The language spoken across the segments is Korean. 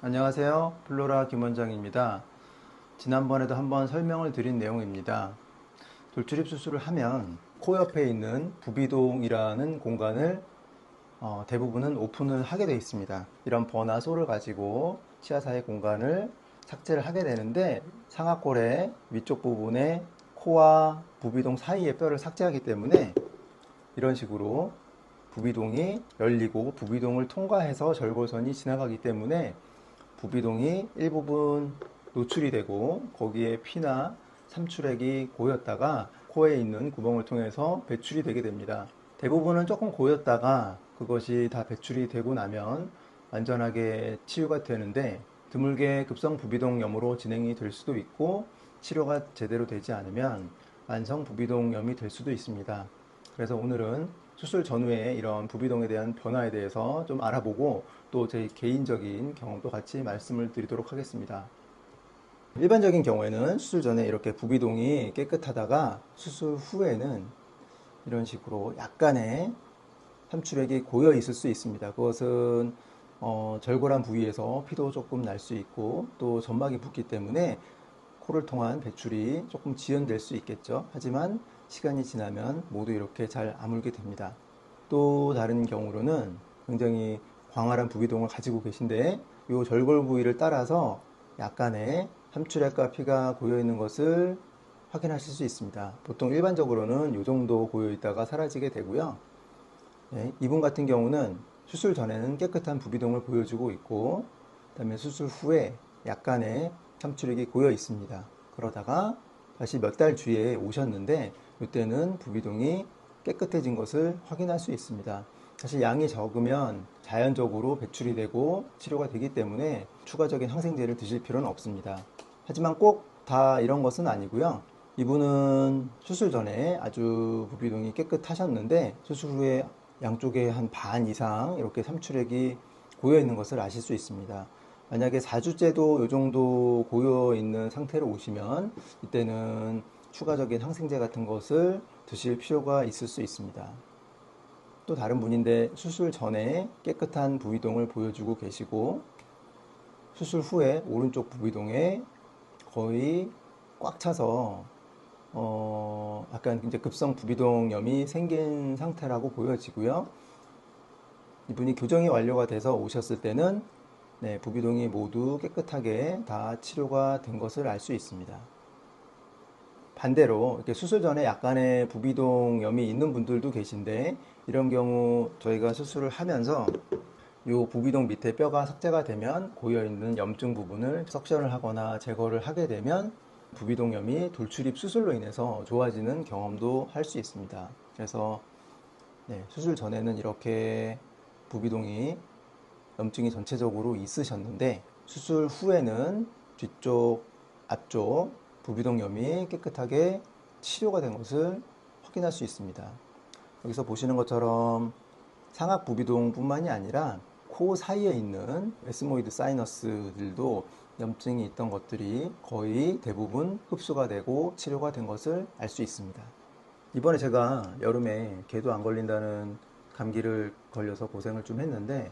안녕하세요. 플로라 김원장입니다. 지난번에도 한번 설명을 드린 내용입니다. 돌출입 수술을 하면 코 옆에 있는 부비동이라는 공간을 어, 대부분은 오픈을 하게 되어 있습니다. 이런 버나 소를 가지고 치아 사이 공간을 삭제를 하게 되는데 상악골의 위쪽 부분에 코와 부비동 사이의 뼈를 삭제하기 때문에 이런 식으로 부비동이 열리고 부비동을 통과해서 절골선이 지나가기 때문에 부비동이 일부분 노출이 되고 거기에 피나 삼출액이 고였다가 코에 있는 구멍을 통해서 배출이 되게 됩니다. 대부분은 조금 고였다가 그것이 다 배출이 되고 나면 완전하게 치유가 되는데 드물게 급성 부비동염으로 진행이 될 수도 있고 치료가 제대로 되지 않으면 만성 부비동염이 될 수도 있습니다. 그래서 오늘은 수술 전후에 이런 부비동에 대한 변화에 대해서 좀 알아보고 또 제 개인적인 경험도 같이 말씀을 드리도록 하겠습니다. 일반적인 경우에는 수술 전에 이렇게 부비동이 깨끗하다가 수술 후에는 이런 식으로 약간의 삼출액이 고여 있을 수 있습니다. 그것은 어, 절골한 부위에서 피도 조금 날 수 있고 또 점막이 붓기 때문에 코를 통한 배출이 조금 지연될 수 있겠죠. 하지만 시간이 지나면 모두 이렇게 잘 아물게 됩니다. 또 다른 경우로는 굉장히 광활한 부비동을 가지고 계신데 이 절골 부위를 따라서 약간의 삼출액과 피가 고여 있는 것을 확인하실 수 있습니다. 보통 일반적으로는 이 정도 고여 있다가 사라지게 되고요. 네, 이분 같은 경우는 수술 전에는 깨끗한 부비동을 보여주고 있고, 그다음에 수술 후에 약간의 삼출액이 고여 있습니다. 그러다가 다시 몇 달 뒤에 오셨는데 이때는 부비동이 깨끗해진 것을 확인할 수 있습니다. 사실 양이 적으면 자연적으로 배출이 되고 치료가 되기 때문에 추가적인 항생제를 드실 필요는 없습니다. 하지만 꼭 다 이런 것은 아니고요. 이분은 수술 전에 아주 부비동이 깨끗하셨는데 수술 후에 양쪽에 한 반 이상 이렇게 삼출액이 고여 있는 것을 아실 수 있습니다. 만약에 4주째도 이 정도 고여 있는 상태로 오시면 이때는 추가적인 항생제 같은 것을 드실 필요가 있을 수 있습니다. 또 다른 분인데 수술 전에 깨끗한 부위동을 보여주고 계시고 수술 후에 오른쪽 부위동에 거의 꽉 차서 어 약간 이제 급성 부비동염이 생긴 상태라고 보여지고요. 이분이 교정이 완료가 돼서 오셨을 때는 네, 부비동이 모두 깨끗하게 다 치료가 된 것을 알 수 있습니다. 반대로 이렇게 수술 전에 약간의 부비동염이 있는 분들도 계신데 이런 경우 저희가 수술을 하면서 이 부비동 밑에 뼈가 삭제가 되면 고여 있는 염증 부분을 석션을 하거나 제거를 하게 되면 부비동염이 돌출입 수술로 인해서 좋아지는 경험도 할 수 있습니다. 그래서 네, 수술 전에는 이렇게 부비동이 염증이 전체적으로 있으셨는데 수술 후에는 뒤쪽, 앞쪽 부비동염이 깨끗하게 치료가 된 것을 확인할 수 있습니다. 여기서 보시는 것처럼 상악 부비동뿐만이 아니라 코 사이에 있는 에스모이드 사이너스들도 염증이 있던 것들이 거의 대부분 흡수가 되고 치료가 된 것을 알 수 있습니다. 이번에 제가 여름에 개도 안 걸린다는 감기를 걸려서 고생을 좀 했는데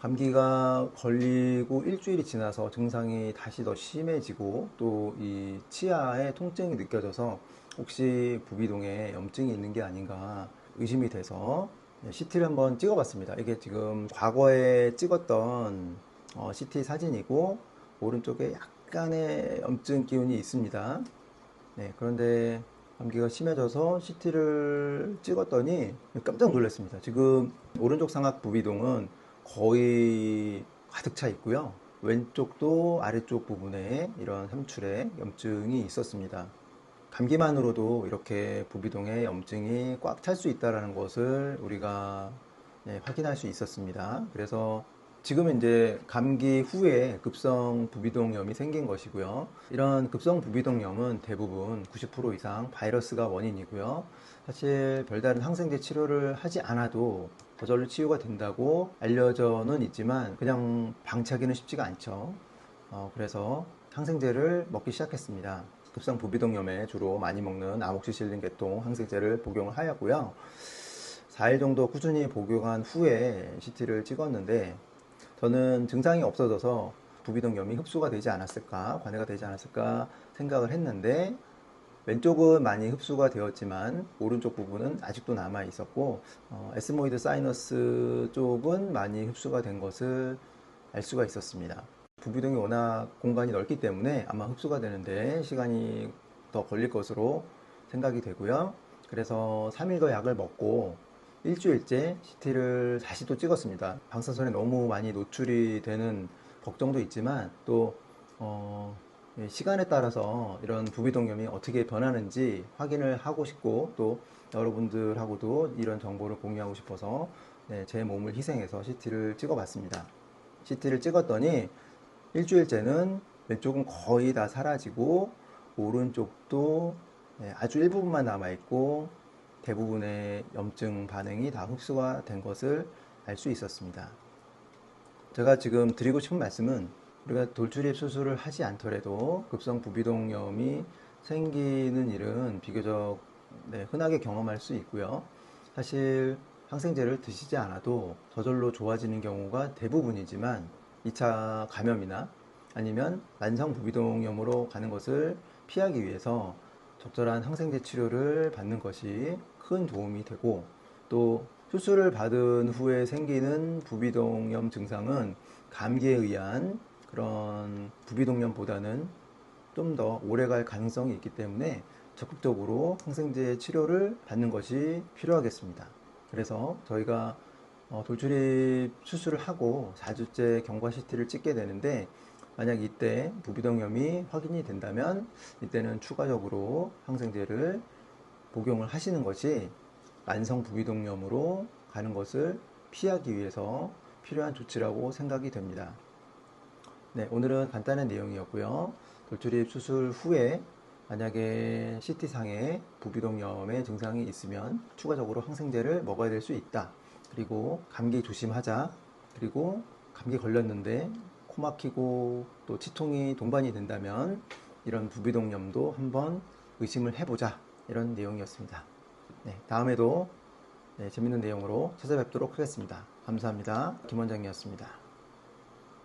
감기가 걸리고 일주일이 지나서 증상이 다시 더 심해지고 또 이 치아에 통증이 느껴져서 혹시 부비동에 염증이 있는 게 아닌가 의심이 돼서 CT를 한번 찍어봤습니다. 이게 지금 과거에 찍었던 어, CT 사진이고 오른쪽에 약간의 염증 기운이 있습니다. 네, 그런데 감기가 심해져서 CT를 찍었더니 깜짝 놀랐습니다. 지금 오른쪽 상악 부비동은 거의 가득 차 있고요. 왼쪽도 아래쪽 부분에 이런 삼출에 염증이 있었습니다. 감기만으로도 이렇게 부비동에 염증이 꽉 찰 수 있다는 것을 우리가 네, 확인할 수 있었습니다. 그래서 지금은 이제 감기 후에 급성 부비동염이 생긴 것이고요. 이런 급성 부비동염은 대부분 90% 이상 바이러스가 원인이고요. 사실 별다른 항생제 치료를 하지 않아도 저절로 치유가 된다고 알려져는 있지만 그냥 방치하기는 쉽지가 않죠. 어, 그래서 항생제를 먹기 시작했습니다. 급성 부비동염에 주로 많이 먹는 아목시실린 계통 항생제를 복용을 하였고요. 4일 정도 꾸준히 복용한 후에 CT를 찍었는데 저는 증상이 없어져서 부비동염이 흡수가 되지 않았을까, 관해가 되지 않았을까 생각을 했는데 왼쪽은 많이 흡수가 되었지만 오른쪽 부분은 아직도 남아 있었고 어, 에스모이드 사이너스 쪽은 많이 흡수가 된 것을 알 수가 있었습니다. 부비동이 워낙 공간이 넓기 때문에 아마 흡수가 되는데 시간이 더 걸릴 것으로 생각이 되고요. 그래서 3일 더 약을 먹고 일주일째 CT를 다시 또 찍었습니다. 방사선에 너무 많이 노출이 되는 걱정도 있지만 또 어, 예, 시간에 따라서 이런 부비동염이 어떻게 변하는지 확인을 하고 싶고 또 여러분들하고도 이런 정보를 공유하고 싶어서 네, 제 몸을 희생해서 CT를 찍어봤습니다. CT를 찍었더니 일주일째는 왼쪽은 거의 다 사라지고 오른쪽도 네, 아주 일부분만 남아있고 대부분의 염증 반응이 다 흡수가 된 것을 알 수 있었습니다. 제가 지금 드리고 싶은 말씀은 우리가 돌출입 수술을 하지 않더라도 급성 부비동염이 생기는 일은 비교적 네, 흔하게 경험할 수 있고요. 사실 항생제를 드시지 않아도 저절로 좋아지는 경우가 대부분이지만 2차 감염이나 아니면 만성 부비동염으로 가는 것을 피하기 위해서 적절한 항생제 치료를 받는 것이 큰 도움이 되고 또 수술을 받은 후에 생기는 부비동염 증상은 감기에 의한 그런 부비동염보다는 좀 더 오래갈 가능성이 있기 때문에 적극적으로 항생제 치료를 받는 것이 필요하겠습니다. 그래서 저희가 어, 돌출입 수술을 하고 4주째 경과 CT를 찍게 되는데 만약 이때 부비동염이 확인이 된다면 이때는 추가적으로 항생제를 복용을 하시는 것이 만성 부비동염으로 가는 것을 피하기 위해서 필요한 조치라고 생각이 됩니다. 네, 오늘은 간단한 내용이었고요. 돌출입 수술 후에 만약에 CT상에 부비동염의 증상이 있으면 추가적으로 항생제를 먹어야 될 수 있다. 그리고 감기 조심하자. 그리고 감기 걸렸는데 코 막히고 또 치통이 동반이 된다면 이런 부비동염도 한번 의심을 해보자. 이런 내용이었습니다. 네, 다음에도 네, 재밌는 내용으로 찾아뵙도록 하겠습니다. 감사합니다. 김 원장이었습니다.